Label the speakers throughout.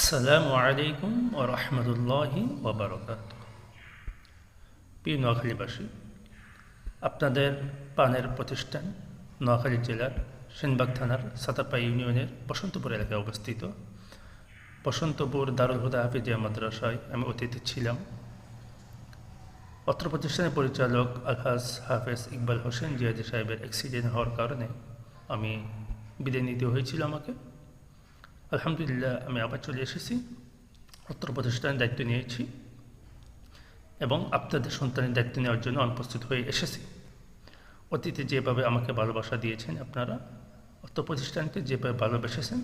Speaker 1: আসসালামু আলাইকুম ও রহমতুল্লাহি ওবরকাত প্রিয় নোয়াখালীবাসী, আপনাদের পানের প্রতিষ্ঠান নোয়াখালী জেলার সেনবাগ থানার সাতাপা ইউনিয়নের বসন্তপুর এলাকায় অবস্থিত। বসন্তপুর দারুল হুদা হাফিজিয়া মাদ্রাসায় আমি অতিথি ছিলাম। অত্র প্রতিষ্ঠানের পরিচালক আলহাজ হাফেজ ইকবাল হোসেন জিয়াদি সাহেবের অ্যাক্সিডেন্ট হওয়ার কারণে আমি বিদায় নিতে হয়েছিল আমাকে। আলহামদুলিল্লাহ, আমি আবার চলে এসেছি। অত্র প্রতিষ্ঠানের দায়িত্ব নিয়েছি এবং আপনাদের সন্তানের দায়িত্ব নেওয়ার জন্য অনুপস্থিত হয়ে এসেছি। অতীতে যেভাবে আমাকে ভালোবাসা দিয়েছেন আপনারা অত্র প্রতিষ্ঠানকে যেভাবে ভালোবেসেছেন,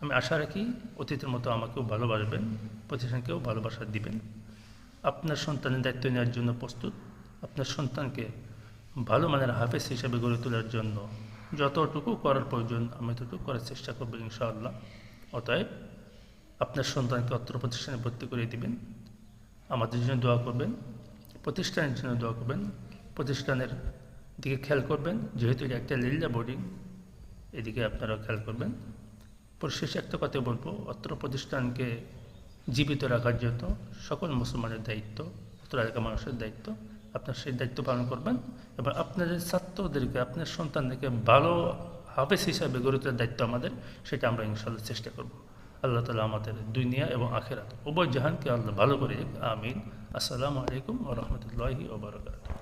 Speaker 1: আমি আশা রাখি অতীতের মতো আমাকেও ভালোবাসবেন, প্রতিষ্ঠানকেও ভালোবাসা দিবেন। আপনার সন্তানের দায়িত্ব নেওয়ার জন্য প্রস্তুত, আপনার সন্তানকে ভালো মানের হাফেজ হিসাবে গড়ে তোলার জন্য যতটুকু করার প্রয়োজন, আমি ততটুকু করার চেষ্টা করব ইনশাআল্লাহ। অতএব আপনার সন্তানকে অত্র প্রতিষ্ঠানে ভর্তি করে দিবেন। আমাদের জন্য দোয়া করবেন, প্রতিষ্ঠানের জন্য দোয়া করবেন, প্রতিষ্ঠানের দিকে খেয়াল করবেন। যেহেতু এটা একটা লিল্লা বোর্ডিং এদিকে আপনারা খেয়াল করবেন। পরিশেষে একটা কথা বলব, অত্র প্রতিষ্ঠানকে জীবিত রাখার জন্য সকল মুসলমানের দায়িত্ব, অত্র এলাকার মানুষের দায়িত্ব। আপনার সেই দায়িত্ব পালন করবেন। এবং আপনাদের ছাত্রদেরকে, আপনার সন্তানদেরকে ভালো হাফেজ হিসাবে গড়ে তোলার দায়িত্ব আমাদের, সেটা আমরা ইনশাল্লাহ চেষ্টা করব। আল্লাহ তালা আমাদের দুনিয়া এবং আখেরাত, উভয় জাহানকে আল্লাহ ভালো করে, আমিন। আসসালামু আলাইকুম ও রহমতুল্লাহি ওবরাকাত